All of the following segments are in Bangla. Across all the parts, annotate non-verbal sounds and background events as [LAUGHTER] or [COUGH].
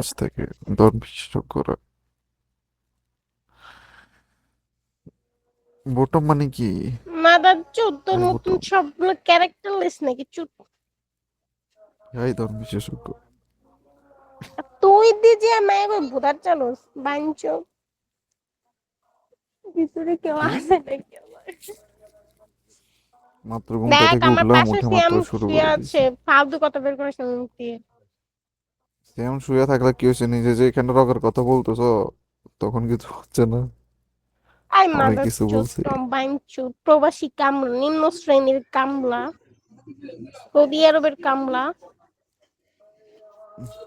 আজ থেকে ধর্ম বিশেষজ্ঞরা বোটম মানে কি? মাদার নতুন সবগুলো ক্যারেক্টার লিস্ট নাকি এই ধর্ম বিশেষজ্ঞ তুই দি যে আমায় একবার ভোদার চালস বাঞ্চ। ভিতরে কেউ আছে নাকি? মাত্র দেখ থেকে উঠলাম উঠে মাত্র শুরু করে আছে? ফালতু কথা বের করে শুনুন সেম শুয়ে থাকলে কি হয়েছে? নিজে যে এখানে রকের কথা বলতেছো তখন কিছু হচ্ছে না। আই আমি মাদার কিছু বলছি। বাঞ্চ প্রবাসী কামলা নিম্ন শ্রেণির কামলা। সৌদি আরবের কামলা।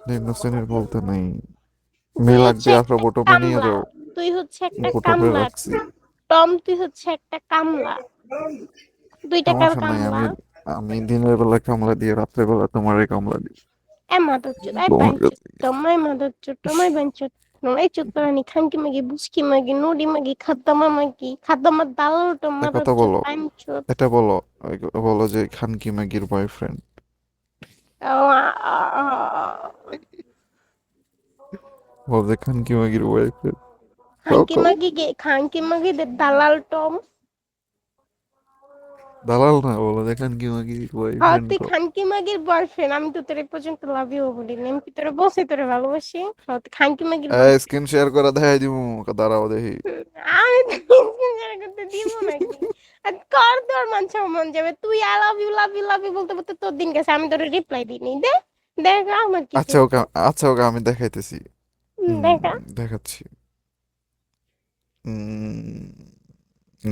নিম্ন শ্রেণির বলতে নেই। একটা নিয়ে। যাও তুই হচ্ছে একটা কামলা। টম তুই হচ্ছে একটা কামলা। দুই টাকার কামলা। আমি দিনের বেলা কামলা দিয়ে রাত্রে বেলা তোমার এই কামলা দিই। এই তোমার বাঞ্চ কাছে তোমায় মাদার চোদ তোমায় বাঞ্চ নয় চোদ্দানি খানকি মাগি বুসকি মাগি নুডি মাগি খাদ্দামা মাগি খাদ্দামা দালাল তো কথা বলো। বাঞ্চ এটা বলো বলো যে খানকি ম্যাগির বয়ফ্রেন্ড বলো যে খানকি ম্যাগির বয়ফ্রেন্ড খানকি মাগি খানকি মাগি দালাল টম দালাল না বলো যে খানকি ম্যাগির হ্যাঁ বয়ফ্রেন্ড তুই খানকি মাগির বয়ফ্রেন্ড আমি তো তোর এই পর্যন্ত লাভ ইউ বলিনি আমি কি তোরে বসে তোরে ভালোবাসি? তুই খানকি মাগির এই স্ক্রিন শেয়ার করে দেখাই দিমু দাঁড়াও দেখি। আমি স্ক্রিন করতে দিব নাকি? আর কর তোর মান সম্মান যাবে তুই I love you love you love you বলতে বলতে তোর দিন গেছে আমি তোর রিপ্লাই দিইনি দে দেখ আমার কি আচ্ছা ওকে আচ্ছা ওকে আমি দেখাইতেছি। হুম, দেখা। দেখাচ্ছি। উম,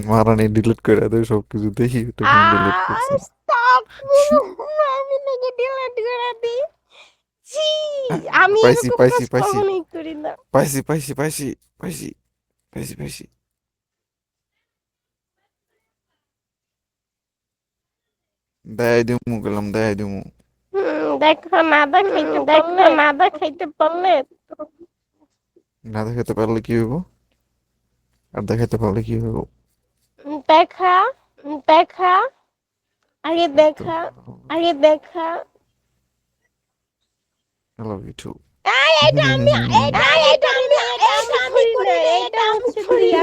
মারানি ডিলিট করে দেয় সবকিছু দেখি এটা ডিলিট করছে। স্টপ আমি নাকি ডিলিট করে দিই। আমি পাইছি, এরকম পাইছি, পাইছি। করি না। পাইছি পাইছি পাইছি পাইছি পাইছি পাইছি। দেয় দিমু গেলাম দেয় দিমু। দেখো না দেখাইতে দেখো না দেখাইতে পারলে। না দেখাতে পারলে কি হইব? আর দেখাতে পারলে কি হইব? দেখা দেখা আগে দেখা আগে দেখা। I love you too. I, এটা আমি এটা এটা আমি এটা আমি করি না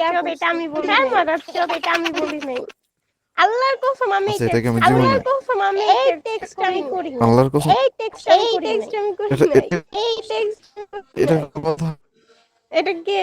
এটা হচ্ছে আমি বলি না মাদার এটা আমি বলি নাই। আল্লাহর কসম আমি এটা- আল্লাহর কসম আমি এই টেক্সট আমি করি আল্লাহর কসম এই টেক্সট আমি করি টেক্সট আমি করি এটা- না এটা- এই টেক্সট এটা কথা এটা কে?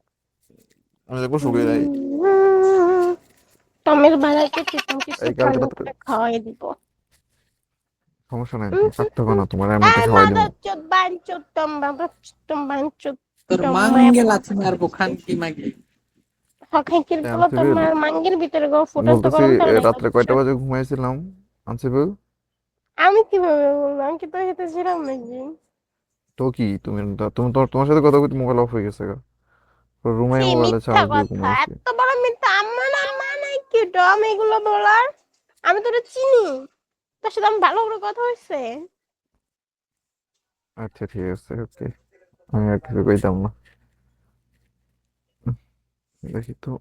আমি দেখব শুকিয়ে যাই টমের চিকন কিছু করে খাওয়াই দিব। সমস্যা নাই কাটতে না তোমার আমি তো খাওয়াই দিব। মাদার চোদ বান চোদ টম বান চোদ তোর মাঙ্গে লাথি মারবো খানকি মাগি হকাই কিল আমি গুলো তো তোমার মাঙ্গের ভিতরে গো ফুটা তো রাত্রে কয়টা বাজে ঘুমাইছিলাম আনসিবল আমি কীভাবে বলব? আমি কি তোর সাথে ছিলাম নাকি? তো কি? তুমি তুমি তোমার তোমার সাথে কথা বলতে মোবাইল অফ হয়ে গেছে গা। রুমে মোবাইলে চার্জ দিয়ে ঘুমাইছি এত বড় মিথ্যা? আমার না নাই কি টম এগুলো বলার? আমি তোর চিনি। তোর সাথে আমি ভালো করে কথা হয়েছে। আচ্ছা ঠিক আছে ওকে। আমি আর কিছু কইতাম না। দেখি তো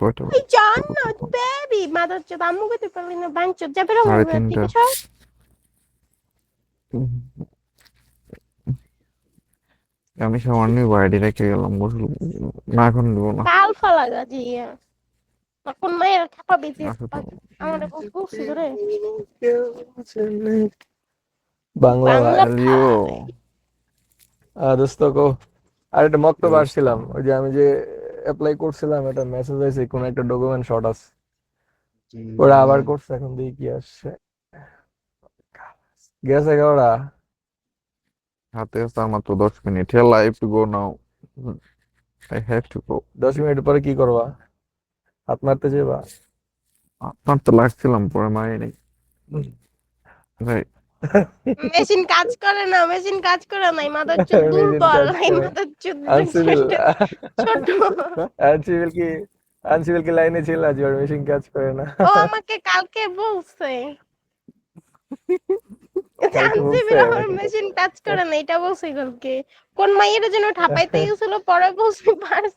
কয়টা এই জান না তখন? বেবি মাদার চোদ আম্মু কইতে পারলি না আমি সামান্য বাড়ি রেখে গেলাম গোসল না এখন দিব না। কাল ফালা গাজি তখন মায়ের খাপা বেঁচে। আমার বলছি ধরে বাংলা দোস্ত কো। আর একটা মক্তব আসছিলাম ওই যে আমি যে অ্যাপ্লাই করছিলাম একটা মেসেজ আছে কোন একটা ডকুমেন্ট শর্ট আছে। ওরা আবার করছে এখন দেখি কি আসছে। গেছে ওরা। হাতে আছে আর মাত্র দশ minute. Hell I have to go now. I have to go দশ মিনিট পরে কি করবা? হাত মারতে যাবা আপনার তো লাগছিলাম পরে মারি নেই। ভাই মেশিন কাজ করে না মেশিন কাজ করে না মাদার চুদ [LAUGHS] দুর্বল এই [LAUGHS] ছোট। আনসিভিল কি আনসিভিল কি লাইনে ছিল আজ ওর মেশিন কাজ করে না? ও আমাকে কালকে বলছে। [LAUGHS] মেশিন কাজ করে না এটা বলছে কালকে কোন মাইয়ের জন্য ঠাপাইতে [LAUGHS] গেছিল পরে বলছে পারস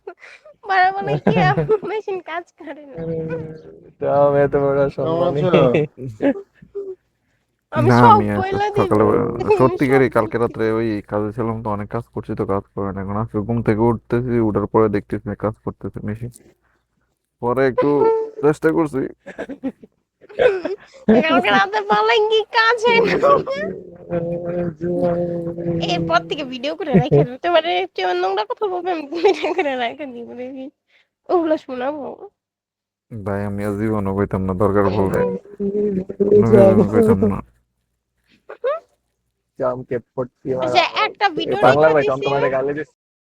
পরে বলে কি [LAUGHS] মেশিন কাজ করে না? [LAUGHS] তাও এত বড় সম্মানী আমি সব সকালে সত্যিকারই কালকে রাত্রে ওই কাজে ছিলাম তো অনেক কাজ করছি তো কাজ করে না। এখন আজকে ঘুম থেকে উঠতেছি উঠার পরে দেখতেছি কাজ করতেছে মেশিন। পরে একটু চেষ্টা করছি। কালকে রাতে বলেন কি কাজ? হয় না এরপর থেকে ভিডিও করে তোমার নোংরা কথা বলবে আমি ভিডিও করে ওগুলো শোনাবো। ভাই আমি আর জীবনও কইতাম না দরকার বললে কইতাম না। জাম কে আচ্ছা একটা ভিডিও বাংলা ভাই দিছি টমটমাটে দিস